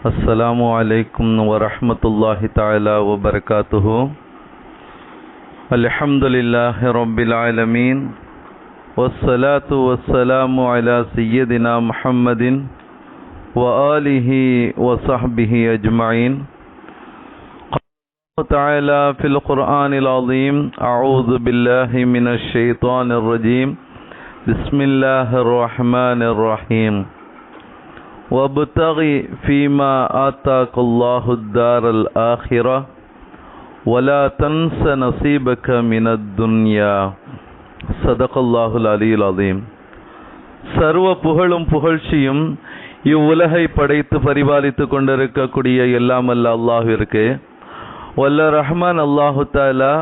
السلام عليكم ورحمة الله تعالى وبركاته. الحمد لله رب العالمين والصلاة والسلام على سيدنا محمد وآله وصحبه أجمعين. تعالى في القرآن العظيم أعوذ بالله من الشيطان الرجيم. بسم الله الرحمن الرحيم. وابتغ فيما آتاك الله الدار الآخرة ولا تنس نصيبك من الدنيا صدق الله العلي العظيم சர்வ புகழும் புகழ்ச்சியும் இவ்வுலகை படைத்து பரிபாலித்துக் கொண்டிருக்கக்கூடிய எல்லாம் அல்ல அல்லாஹிற்கு வல்ல ரஹ்மான் அல்லாஹு தாலா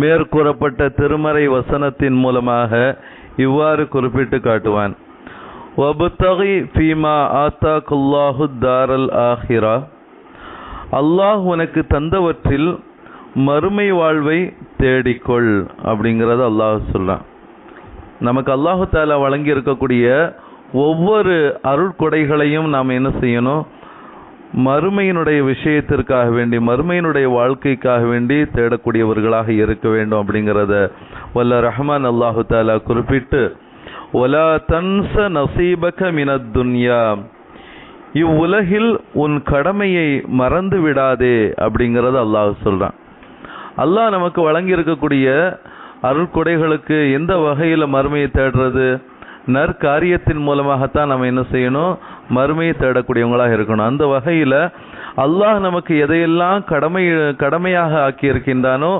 மேற்கூறப்பட்ட திருமறை வசனத்தின் மூலமாக இவ்வாறு குறிப்பிட்டு காட்டுவான் வபுத்தகி ஃபீமா ஆத்தாக்குல்லாஹு தாரல் ஆஹிரா அல்லாஹ் உனக்கு தந்தவற்றில் மறுமை வாழ்வை தேடிக்கொள் அப்படிங்கிறத அல்லாஹ் சொல்கிறான் நமக்கு அல்லாஹு தாலா வழங்கி இருக்கக்கூடிய ஒவ்வொரு அருட்கொடைகளையும் நாம் என்ன செய்யணும்? மறுமையினுடைய விஷயத்திற்காக வேண்டி மறுமையினுடைய வாழ்க்கைக்காக வேண்டி தேடக்கூடியவர்களாக இருக்க வேண்டும் அப்படிங்கிறத வல்ல ரஹ்மான் அல்லாஹு தாலா குறிப்பிட்டு ஒலா தன்ச நசீபக மினத் துன்யா இவ்வுலகில் உன் கடமையை மறந்து விடாதே அப்படிங்கிறது அல்லாஹ் சொல்கிறான் அல்லாஹ் நமக்கு வழங்கி இருக்கக்கூடிய எந்த வகையில் மறுமையை தேடுறது? நற்காரியத்தின் மூலமாகத்தான் நம்ம என்ன செய்யணும்? மறுமையை தேடக்கூடியவங்களாக இருக்கணும். அந்த வகையில் அல்லாஹ் நமக்கு எதையெல்லாம் கடமை கடமையாக ஆக்கியிருக்கின்றானோ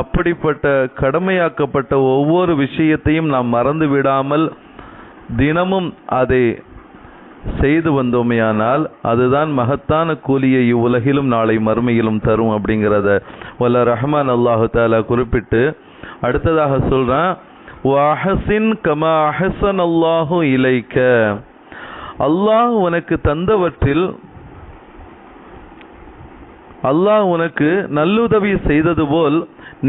அப்படிப்பட்ட கடமையாக்கப்பட்ட ஒவ்வொரு விஷயத்தையும் நாம் மறந்து விடாமல் தினமும் அதை செய்து வந்தோமையானால் அதுதான் மகத்தான கூலியை இவ்வுலகிலும் நாளை மறுமையிலும் தரும் அப்படிங்கிறத வல்ல ரஹ்மான் அல்லாஹு தாலா குறிப்பிட்டு அடுத்ததாக சொல்கிறான் வாஹசின் கமா அஹசன் அல்லாஹு இலைக்க. அல்லாஹ் உனக்கு தந்தவற்றில் அல்லாஹ் உனக்கு நல்லுதவி செய்தது போல்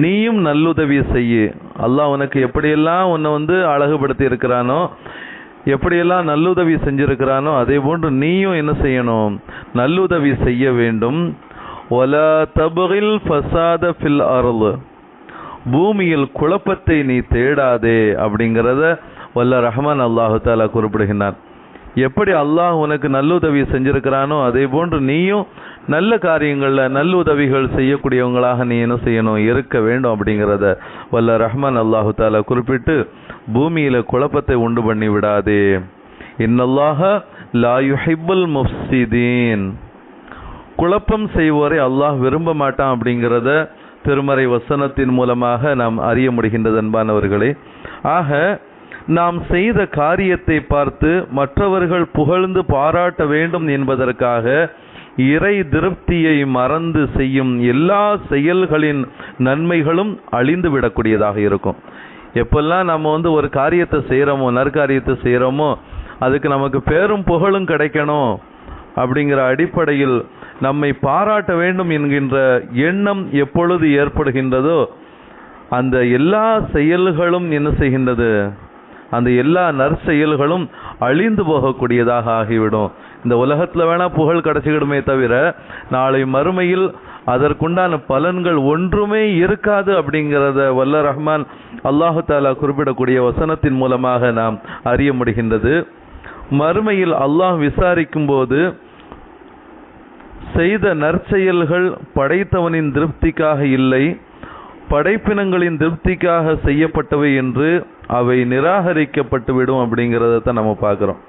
நீயும் நல்லுதவி செய்யு. அல்லாஹ் உனக்கு எப்படியெல்லாம் உன்னை வந்து அழகுபடுத்தி இருக்கிறானோ எப்படியெல்லாம் நல்லுதவி செஞ்சிருக்கிறானோ அதே போன்று நீயும் என்ன செய்யணும்? நல்லுதவி செய்ய வேண்டும். ஒல தபுகில் ஃபசாத ஃபில் அருள். பூமியில் குழப்பத்தை நீ தேடாதே அப்படிங்கிறத வல்ல ரஹ்மான் அல்லாஹு தாலா குறிப்பிடுகின்றான். எப்படி அல்லாஹ் உனக்கு நல்லுதவி செஞ்சிருக்கிறானோ அதே போன்று நீயும் நல்ல காரியங்களில் நல்லுதவிகள் செய்யக்கூடியவங்களாக நீ என்ன செய்யணும்? இருக்க வேண்டும் அப்படிங்கிறத வல்ல ரஹ்மான் அல்லாஹு தாலா குறிப்பிட்டு பூமியில் குழப்பத்தை உண்டு பண்ணி விடாதே. இன்னல்லாக லாயுஹிபுல் முஃப்சிதீன். குழப்பம் செய்வோரை அல்லாஹ் விரும்ப மாட்டான் அப்படிங்கிறத திருமறை வசனத்தின் மூலமாக நாம் அறிய முடிகின்றது அன்பானவர்களே. ஆக நாம் செய்த காரியத்தை பார்த்து மற்றவர்கள் புகழ்ந்து பாராட்ட வேண்டும் என்பதற்காக இறை திருப்தியை மறந்து செய்யும் எல்லா செயல்களின் நன்மைகளும் அழிந்து விடக்கூடியதாக இருக்கும். எப்பெல்லாம் நம்ம வந்து ஒரு காரியத்தை செய்கிறோமோ நற்காரியத்தை செய்கிறோமோ அதுக்கு நமக்கு பேரும் புகழும் கிடைக்கணும் அப்படிங்கிற அடிப்படையில் நம்மை பாராட்ட வேண்டும் என்கின்ற எண்ணம் எப்பொழுது ஏற்படுகின்றதோ அந்த எல்லா செயல்களும் என்ன செய்கின்றது? அந்த எல்லா நற்செயல்களும் அழிந்து போகக்கூடியதாக ஆகிவிடும். இந்த உலகத்தில் வேணால் புகழ் கிடச்சிக்கிடுமே தவிர நாளை மறுமையில் அதற்குண்டான பலன்கள் ஒன்றுமே இருக்காது அப்படிங்கிறத வல்ல ரஹ்மான் அல்லாஹு தாலா குறிப்பிடக்கூடிய வசனத்தின் மூலமாக நாம் அறிய முடிகின்றது. மறுமையில் அல்லாஹ் விசாரிக்கும் போது செய்த நற்செயல்கள் படைத்தவனின் திருப்திக்காக இல்லை படைப்பினங்களின் திருப்திக்காக செய்யப்பட்டவை என்று அவை நிராகரிக்கப்பட்டு விடும் அப்படிங்கிறத தான் நம்ம பார்க்குறோம்.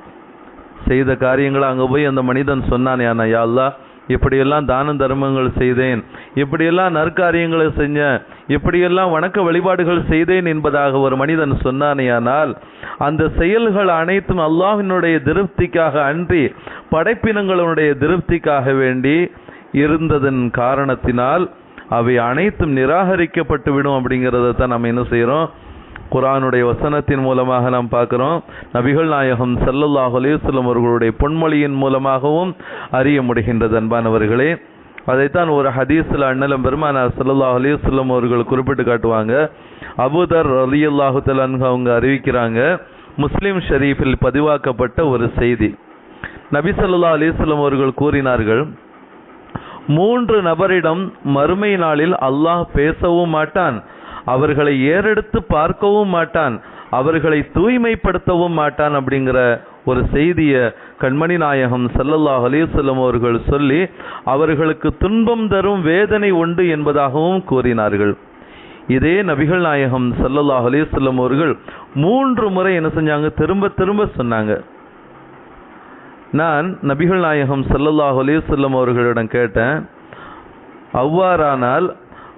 செய்த காரியங்களை அங்கே போய் அந்த மனிதன் சொன்னானே யானா யாழ்லா இப்படியெல்லாம் தான தர்மங்கள் செய்தேன். இப்படியெல்லாம் நற்காரியங்களை செஞ்சேன். இப்படியெல்லாம் வணக்க வழிபாடுகள் செய்தேன் என்பதாக ஒரு மனிதன் சொன்னானேயானால் அந்த செயல்கள் அனைத்தும் அல்லாஹினுடைய திருப்திக்காக அன்றி படைப்பினங்களுடைய திருப்திக்காக வேண்டி இருந்ததன் காரணத்தினால் அவை அனைத்தும் நிராகரிக்கப்பட்டு விடும் அப்படிங்கிறத தான் நம்ம என்ன செய்கிறோம் குரானுடைய வசனத்தின் மூலமாக நாம் பார்க்கிறோம். நபிகள் நாயகம் சல்லல்லாஹ் அலையுஸ்லம் அவர்களுடைய பொன்மொழியின் மூலமாகவும் அறிய முடிகின்றது அன்பானவர்களே. அதைத்தான் ஒரு ஹதீஸில் அண்ணலம் பெருமானார் சல்லல்லாஹ் அலையுஸ்லம் அவர்கள் குறிப்பிட்டு காட்டுவாங்க. அபுதர் ரலியல்லாஹு தஆலா அன்ஹு அவங்க அறிவிக்கிறாங்க முஸ்லீம் ஷெரீஃபில் பதிவாக்கப்பட்ட ஒரு செய்தி. நபி ஸல்லல்லாஹு அலிஸ்லம் அவர்கள் கூறினார்கள் மூன்று நபரிடம் மறுமை நாளில் அல்லாஹ் பேசவும் மாட்டான் அவர்களை ஏறெடுத்து பார்க்கவும் மாட்டான் அவர்களை தூய்மைப்படுத்தவும் மாட்டான் அப்படிங்கிற ஒரு செய்தியை கண்மணி நாயகம் ஸல்லல்லாஹு அலிசல்லம் அவர்கள் சொல்லி அவர்களுக்கு துன்பம் தரும் வேதனை உண்டு என்பதாகவும் கூறினார்கள். இதே நபிகள் நாயகம் ஸல்லல்லாஹு அலிசல்லம் அவர்கள் மூன்று முறை என்ன செஞ்சாங்க? திரும்ப திரும்ப சொன்னாங்க. நான் நபிகள் நாயகம் சல்லல்லாஹ் அலிசல்லம் அவர்களிடம் கேட்டேன் அவ்வாறானால்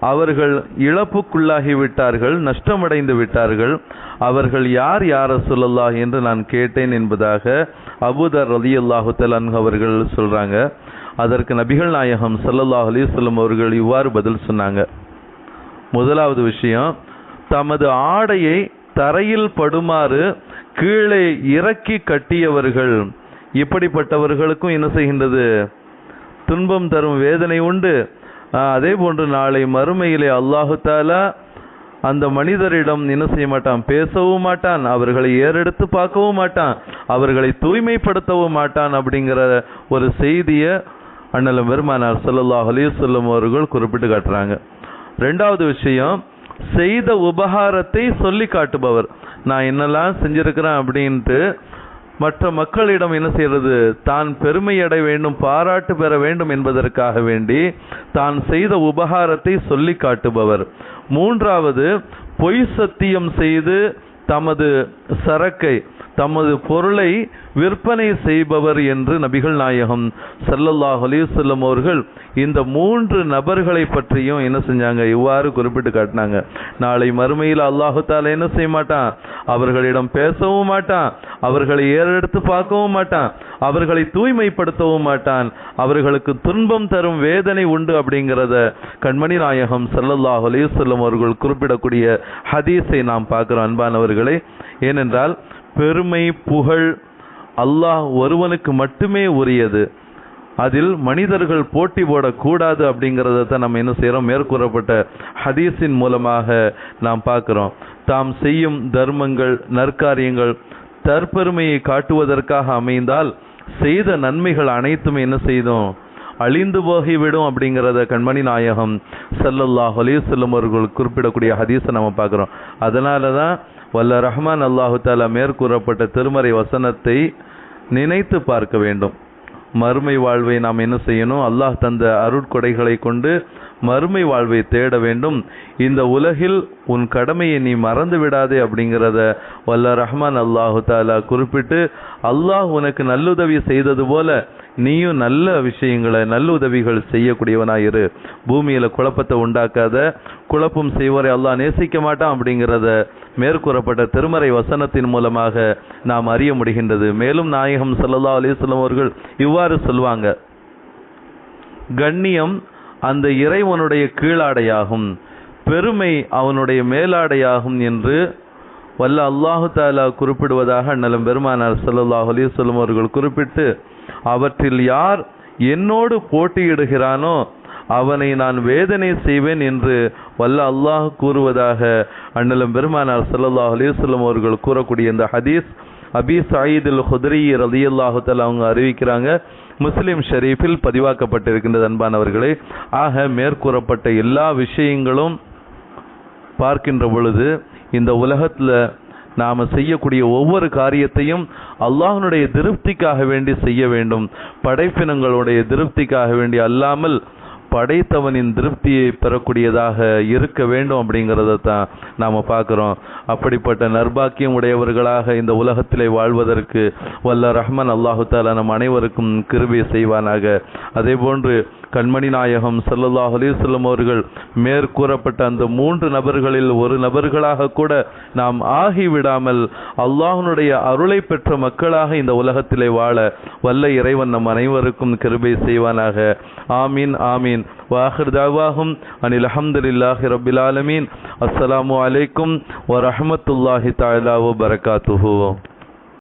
அவர்கள் இழப்புக்குள்ளாகி விட்டார்கள் நஷ்டமடைந்து விட்டார்கள். அவர்கள் யார் யார் சொல்லல்லா என்று நான் கேட்டேன் என்பதாக அபுதர் ரலி அல்லாஹு அவர்கள் சொல்கிறாங்க அதற்கு நபிகள் நாயகம் சல்லல்லாஹ் அலைஹி அவர்கள் இவ்வாறு பதில் சொன்னாங்க. முதலாவது விஷயம் தமது ஆடையை தரையில் படுமாறு கீழே இறக்கி கட்டியவர்கள் இப்படிப்பட்டவர்களுக்கும் என்ன செய்கின்றது? துன்பம் தரும் வேதனை உண்டு. அதே போன்று நாளை மறுமையிலே அல்லாஹு தாலா அந்த மனிதரிடம் என்ன செய்ய மாட்டான்? பேசவும் மாட்டான் அவர்களை ஏறெடுத்து பார்க்கவும் மாட்டான் அவர்களை தூய்மைப்படுத்தவும் மாட்டான் அப்படிங்கிற ஒரு செய்தியை அண்ணலம் பெருமானார் சல்லாஹ் அலிசல்லம் அவர்கள் குறிப்பிட்டு காட்டுறாங்க. ரெண்டாவது விஷயம் செய்த உபகாரத்தை சொல்லி காட்டுபவர். நான் என்னெல்லாம் செஞ்சிருக்கிறேன் அப்படின்ட்டு மற்ற மக்களிடம் என்ன செய்யறது தான் பெருமையடை வேண்டும் பாராட்டு பெற வேண்டும் என்பதற்காக வேண்டி தான் செய்த உபகாரத்தை சொல்லி காட்டுபவர். மூன்றாவது பொய் சத்தியம் செய்து தமது சரக்கை தமது பொருளை விற்பனை செய்பவர் என்று நபிகள் நாயகம் சல்லல்லாஹ் அலிசல்லம் அவர்கள் இந்த மூன்று நபர்களை பற்றியும் என்ன செஞ்சாங்க? இவ்வாறு குறிப்பிட்டு காட்டினாங்க. நாளை மறுமையில் அல்லாஹு தாலா என்ன செய்ய மாட்டான்? அவர்களிடம் பேசவும் மாட்டான். அவர்களை ஏறெடுத்து பார்க்கவும் மாட்டான். அவர்களை தூய்மைப்படுத்தவும் மாட்டான். அவர்களுக்கு துன்பம் தரும் வேதனை உண்டு அப்படிங்கிறத கண்மணி நாயகம் சல்லல்லாஹ் அலிசல்லம் அவர்கள் குறிப்பிடக்கூடிய ஹதீஸை நாம் பார்க்கிறோம். அன்பானவர்களே ஏனென்றால் பெருமை புகழ் அல்லாஹ் ஒருவனுக்கு மட்டுமே உரியது. அதில் மனிதர்கள் போட்டி போடக்கூடாது அப்படிங்கிறத தான் நம்ம என்ன செய்கிறோம் மேற்கூறப்பட்ட ஹதீஸின் மூலமாக நாம் பார்க்குறோம். தாம் செய்யும் தர்மங்கள் நற்காரியங்கள் தற்பெருமையை காட்டுவதற்காக அமைந்தால் செய்த நன்மைகள் அனைத்துமே என்ன செய்தோம்? அழிந்து போகிவிடும் அப்படிங்கிறத கண்மணி நாயகம் சல்லல்லாஹ் அலி செல்லும் அவர்கள் குறிப்பிடக்கூடிய ஹதீஸை நம்ம பார்க்குறோம். அதனால தான் வல்ல ரஹ்மான் அல்லாஹு தாலா மேற்கூறப்பட்ட திருமறை வசனத்தை நினைத்து பார்க்க வேண்டும். மறுமை வாழ்வை நாம் என்ன செய்யணும்? அல்லாஹ் தந்த அருட்கொடைகளை கொண்டு மறுமை வாழ்வை தேட வேண்டும். இந்த உலகில் உன் கடமையை நீ மறந்து விடாதே அப்படிங்கிறத வல்ல ரஹ்மான் அல்லாஹு தாலா குறிப்பிட்டு அல்லாஹ் உனக்கு நல்லுதவி செய்தது போல நீயும் நல்ல விஷயங்களை நல்லுதவிகள் செய்யக்கூடியவனாயிரு. பூமியில் குழப்பத்தை உண்டாக்காத குழப்பம் செய்வரை அல்லாஹ் நேசிக்க மாட்டான் அப்படிங்கிறத மேற்கூறப்பட்ட திருமறை வசனத்தின் மூலமாக நாம் அறிய முடிகின்றது. மேலும் நாயகம் சல்லா அலிஸ்லாம் அவர்கள் இவ்வாறு சொல்வாங்க. கண்ணியம் அந்த இறைவனுடைய கீழாடையாகும். பெருமை அவனுடைய மேலாடையாகும் என்று வல்ல அல்லாஹு தாலா குறிப்பிடுவதாக அண்ணலம் பெருமானார் சல்லாஹ் அலிசல்லம் அவர்கள் குறிப்பிட்டு அவற்றில் யார் என்னோடு போட்டியிடுகிறானோ அவனை நான் வேதனை செய்வேன் என்று வல்ல அல்லாஹ் கூறுவதாக அண்ணலம் பெருமானார் சல்லாஹ் அலிசல்லம் அவர்கள் கூறக்கூடிய இந்த ஹதீஸ் அபி சயீத் அல் ஹுத்ரி ரலியல்லாஹு தாலா அவங்க அறிவிக்கிறாங்க. முஸ்லிம் ஷரீஃபில் பதிவாக்கப்பட்டிருக்கின்றது அன்பானவர்களே. ஆக மேற்கூறப்பட்ட எல்லா விஷயங்களும் பார்க்கின்ற பொழுது இந்த உலகத்துல நாம செய்யக்கூடிய ஒவ்வொரு காரியத்தையும் அல்லாஹனுடைய திருப்திக்காக வேண்டி செய்ய வேண்டும். படைப்பினங்களுடைய திருப்திக்காக வேண்டி அல்லாமல் படைத்தவனின் திருப்தியை பெறக்கூடியதாக இருக்க வேண்டும் அப்படிங்கிறத தான் நாம் பார்க்குறோம். அப்படிப்பட்ட நர்பாக்கியம் உடையவர்களாக இந்த உலகத்திலே வாழ்வதற்கு வல்ல ரஹ்மான் அல்லாஹு தாலா நம் அனைவருக்கும் கிருபை செய்வானாக. அதே போன்று கண்மணி நாயகம் சல்லல்லாஹ் அலிசல்லம் அவர்கள் மேற்கூறப்பட்ட அந்த மூன்று நபர்களில் ஒரு நபர்களாக கூட நாம் ஆகிவிடாமல் அல்லாஹனுடைய அருளை பெற்ற மக்களாக இந்த உலகத்திலே வாழ வல்ல இறைவன் நம் அனைவருக்கும் கிருபை செய்வானாக. ஆமீன் ஆமீன். وآخر دعواهم أن الحمد لله رب العالمين. السلام عليكم ورحمة الله تعالى وبركاته.